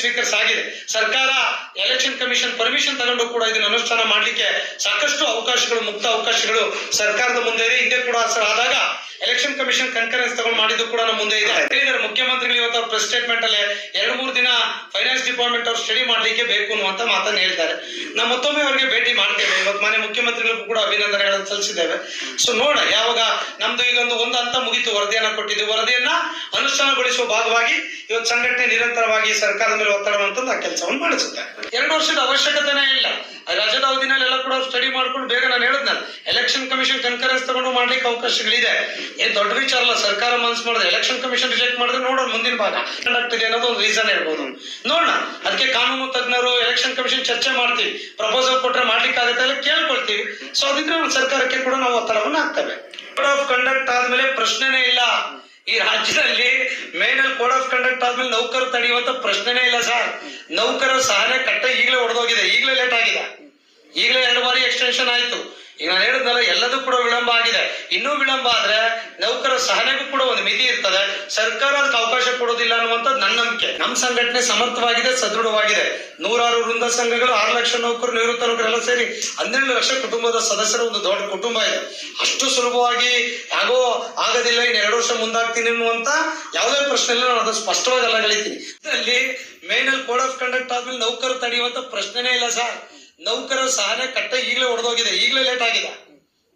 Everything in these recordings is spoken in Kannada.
ಸ್ವೀಕರಿಸ ಆಗಿದೆ. ಸರ್ಕಾರ ಎಲೆಕ್ಷನ್ ಕಮಿಷನ್ ಪರ್ಮಿಷನ್ ತಗೊಂಡು ಕೂಡ ಇದನ್ನ ಅನುಷ್ಠಾನ ಮಾಡಲಿಕ್ಕೆ ಸಾಕಷ್ಟು ಅವಕಾಶಗಳು, ಮುಕ್ತ ಅವಕಾಶಗಳು ಸರ್ಕಾರದ ಮುಂದೆ ಇದೆ. ಹಿಂದೆ ಕೂಡ ಆದಾಗ ಎಲೆಕ್ಷನ್ ಕಮಿಷನ್ ಕನ್ಕರೆನ್ಸ್ ತಗೊಂಡು ಮಾಡಿದ್ದು ಕೂಡ ನಮ್ಮ ಮುಂದೆ ಇದೆ. ಮುಖ್ಯಮಂತ್ರಿಗಳು ಇವತ್ತು ಪ್ರೆಸ್ ಸ್ಟೇಟ್ಮೆಂಟ್ ಅಲ್ಲಿ ಎರಡು, ಮೂರು ದಿನ ಡಿಪಾರ್ಟ್ಮೆಂಟ್ ಅವ್ರು ಸ್ಟಡಿ ಮಾಡ್ಲಿಕ್ಕೆ ಬೇಕು ಅನ್ನುವಂತ ಮಾತನ್ನ ಹೇಳ್ತಾರೆ. ನಾವು ಮತ್ತೊಮ್ಮೆ ಅವರಿಗೆ ಭೇಟಿ ಮಾಡ್ತೇವೆ ಇವತ್ತು ಮಾನ್ಯ ಮುಖ್ಯಮಂತ್ರಿಗಳಿಗೂ ಕೂಡ ಅಭಿನಂದನೆಗಳನ್ನು ಸಲ್ಲಿಸಿದ್ದೇವೆ. ಸೊ ನೋಡ ಯಾವಾಗ ನಮ್ದು ಈಗ ಒಂದು ಒಂದು ಹಂತ ಮುಗಿತು, ವರದಿಯನ್ನ ಕೊಟ್ಟಿದ್ದು. ವರದಿಯನ್ನ ಅನುಷ್ಠಾನಗೊಳಿಸುವ ಭಾಗವಾಗಿ ಇವತ್ತು ಸಂಘಟನೆ ನಿರಂತರವಾಗಿ ಸರ್ಕಾರದ ಮೇಲೆ ಒತ್ತಡ ಅಂತಂದು ಆ ಕೆಲಸವನ್ನು ಮಾಡಿಸುತ್ತೆ ಎರಡು ವರ್ಷದ ಅವಶ್ಯಕತೆನೇ ಇಲ್ಲ. ಆ ರಜದ ಅವಧಿನಲ್ಲೆಲ್ಲ ಕೂಡ ಸ್ಟಡಿ ಮಾಡ್ಕೊಂಡು ಬೇಗ ನಾನು ಹೇಳಿದ್ನಲ್ಲ ಎಲೆಕ್ಷನ್ ಕಮಿಷನ್ ಕನ್ಕರೆನ್ಸ್ ತಗೊಂಡು ಮಾಡ್ಲಿಕ್ಕೆ ಅವಕಾಶಗಳಿದೆ. ಏನ್ ದೊಡ್ಡ ವಿಚಾರ ಅಲ್ಲ, ಸರ್ಕಾರ ಮನ್ಸು ಮಾಡಿದ್ರೆ ಎಲೆಕ್ಷನ್ ಕಮಿಷನ್ ರಿಜೆಕ್ಟ್ ಮಾಡಿದ್ರೆ ನೋಡೋಣ ಮುಂದಿನ ಭಾಗ. ಕಂಡಕ್ಟ್ ಇದೆ ಅನ್ನೋದು ಒಂದು ರೀಸನ್ ಇರ್ಬೋದು. ನೋಡೋಣ, ಅದಕ್ಕೆ ಕಾನೂನು ತಜ್ಞರು, ಎಲೆಕ್ಷನ್ ಕಮಿಷನ್ ಚರ್ಚೆ ಮಾಡ್ತೀವಿ. ಪ್ರಪೋಸಲ್ ಕೊಟ್ರೆ ಮಾಡ್ಲಿಕ್ಕೆ ಆಗುತ್ತೆ ಎಲ್ಲ ಕೇಳ್ಕೊಳ್ತೀವಿ. ಸೊ ಅದಿದ್ರೆ ಒಂದು ಸರ್ಕಾರಕ್ಕೆ ಕೂಡ ನಾವು ಒತ್ತಡವನ್ನು ಹಾಕ್ತೇವೆ. ಕೋಡ್ ಆಫ್ ಕಂಡಕ್ಟ್ ಆದ್ಮೇಲೆ ಪ್ರಶ್ನೆನೇ ಇಲ್ಲ. ಈ ರಾಜ್ಯದಲ್ಲಿ ಮೇನಲ್ಲಿ ಕೋಡ್ ಆಫ್ ಕಂಡಕ್ಟ್ ಆದ್ಮೇಲೆ ನೌಕರ ತಡೆಯುವಂತ ಪ್ರಶ್ನೆನೇ ಇಲ್ಲ ಸರ್. ನೌಕರ ಸಹನೆ ಕಟ್ಟ ಈಗಲೇ ಹೊಡೆದೋಗಿದೆ ಈಗಲೇ ಲೇಟ್ ಆಗಿದೆ. ಈಗಲೇ ಎರಡು ಬಾರಿ ಎಕ್ಸ್ಟೆನ್ಷನ್ ಆಯ್ತು. ಈಗ ನಾನು ಹೇಳಿದ್ನಲ್ಲ, ಎಲ್ಲದೂ ಕೂಡ ವಿಳಂಬ ಆಗಿದೆ. ಇನ್ನೂ ವಿಳಂಬ ಆದ್ರೆ ನೌಕರ ಸಹನೆಗೂ ಕೂಡ ಒಂದು ಮಿತಿ ಇರ್ತದೆ. ಸರ್ಕಾರ ಅದಕ್ಕೆ ಅವಕಾಶ ಕೊಡೋದಿಲ್ಲ ಅನ್ನುವಂಥದ್ದು ನನ್ನ ನಂಬಿಕೆ. ನಮ್ಮ ಸಂಘಟನೆ ಸಮರ್ಥವಾಗಿದೆ, ಸದೃಢವಾಗಿದೆ. ನೂರಾರು ವೃಂದ ಸಂಘಗಳು, ಆರು ಲಕ್ಷ ನೌಕರು ನಿವೃತ್ತ ನೌಕರೆಲ್ಲ ಸೇರಿ ಹನ್ನೆರಡು ಲಕ್ಷ ಕುಟುಂಬದ ಸದಸ್ಯರ ಒಂದು ದೊಡ್ಡ ಕುಟುಂಬ ಇದೆ. ಅಷ್ಟು ಸುಲಭವಾಗಿ ಹಾಗೋ ಆಗೋದಿಲ್ಲ, ಇನ್ನು ಎರಡು ವರ್ಷ ಮುಂದಾಗ್ತೀನಿ ಅನ್ನುವಂತ ಯಾವುದೇ ಪ್ರಶ್ನೆ ಇಲ್ಲ ನಾನು ಅದು ಸ್ಪಷ್ಟವಾಗಿ ಅಲ್ಲ ಹೇಳಿದ್ದೀನಿ ಇದರಲ್ಲಿ ಮೇನಲ್ಲಿ ಕೋಡ್ ಆಫ್ ಕಂಡಕ್ಟ್ ಆದ್ಮೇಲೆ ನೌಕರು ತಡೆಯುವಂತ ಪ್ರಶ್ನೆನೇ ಇಲ್ಲ ಸರ್. ನೌಕರ ಸಹನೆ ಕಟ್ಟ ಈಗಲೇ ಹೊಡೆದೋಗಿದೆ ಈಗಲೇ ಲೇಟ್ ಆಗಿದೆ.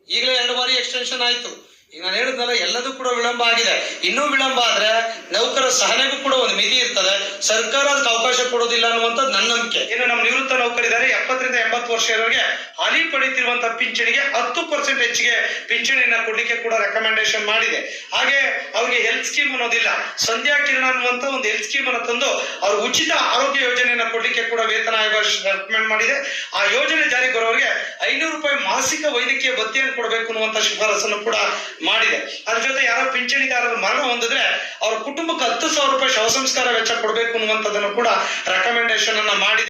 ಈಗಲೇ ಎರಡು ಬಾರಿ ಎಕ್ಸ್ಟೆನ್ಷನ್ ಆಯ್ತು. ಈಗ ನಾನು ಹೇಳಿದ್ನಲ್ಲ, ಎಲ್ಲದೂ ಕೂಡ ವಿಳಂಬ ಆಗಿದೆ. ಇನ್ನೂ ವಿಳಂಬ ಆದ್ರೆ ನೌಕರ ಸಹನೆಗೂ ಕೂಡ ಒಂದು ಮಿತಿ ಇರ್ತದೆ. ಸರ್ಕಾರ ಅದಕ್ಕೆ ಅವಕಾಶ ಕೊಡೋದಿಲ್ಲ ಅನ್ನುವಂಥದ್ದು ನನ್ನ ನಂಬಿಕೆ. ಏನು ನಮ್ಮ ನಿವೃತ್ತ ನೌಕರಿದ್ದಾರೆ, ಎಪ್ಪತ್ತರಿಂದ ಎಂಬತ್ತು ವರ್ಷ ಇರೋರಿಗೆ ಹಾಲಿ ಪಡೀತಿರುವಂತಹ ಪಿಂಚಣಿಗೆ ಹತ್ತು ಪರ್ಸೆಂಟ್ ಹೆಚ್ಚಿಗೆ ಪಿಂಚಣಿಯನ್ನ ಕೊಡ್ಲಿಕ್ಕೆ ಕೂಡ ರೆಕಮೆಂಡೇಶನ್ ಮಾಡಿದೆ. ಹಾಗೆ ಅವ್ರಿಗೆ ಹೆಲ್ತ್ ಸ್ಕೀಮ್ ಅನ್ನೋದಿಲ್ಲ. ಸಂಧ್ಯಾ ಕಿರಣ ಅನ್ನುವಂತ ಒಂದು ಹೆಲ್ತ್ ಸ್ಕೀಮ್ ಅನ್ನು ತಂದು ಅವ್ರ ಉಚಿತ ಆರೋಗ್ಯ ಯೋಜನೆಯನ್ನ ಕೊಡ್ಲಿಕ್ಕೆ ಕೂಡ ವೇತನ ಆಯೋಗ ರೆಕಮೆಂಡ್ ಮಾಡಿದೆ. ಆ ಯೋಜನೆ ಜಾರಿಗೆ ಬರೋರಿಗೆ ಐನೂರು ರೂಪಾಯಿ ಮಾಸಿಕ ವೈದ್ಯಕೀಯ ಭತ್ತೆಯನ್ನು ಕೊಡಬೇಕು ಅನ್ನುವಂತ ಶಿಫಾರಸನ್ನು ಕೂಡ ಮಾಡಿದೆ. ಅದ್ರ ಜೊತೆ ಯಾರೋ ಪಿಂಚಣಿದಾರರ ಮರಣ ಹೊಂದಿದ್ರೆ ಅವ್ರ ಕುಟುಂಬಕ್ಕೆ ಹತ್ತು ಸಾವಿರ ರೂಪಾಯಿ ಶವ ಸಂಸ್ಕಾರ ವೆಚ್ಚ ಕೊಡಬೇಕು ಅನ್ನುವಂಥದ್ದನ್ನು ಕೂಡ ರೆಕಮೆಂಡೇಶನ್ ಅನ್ನ ಮಾಡಿದೆ.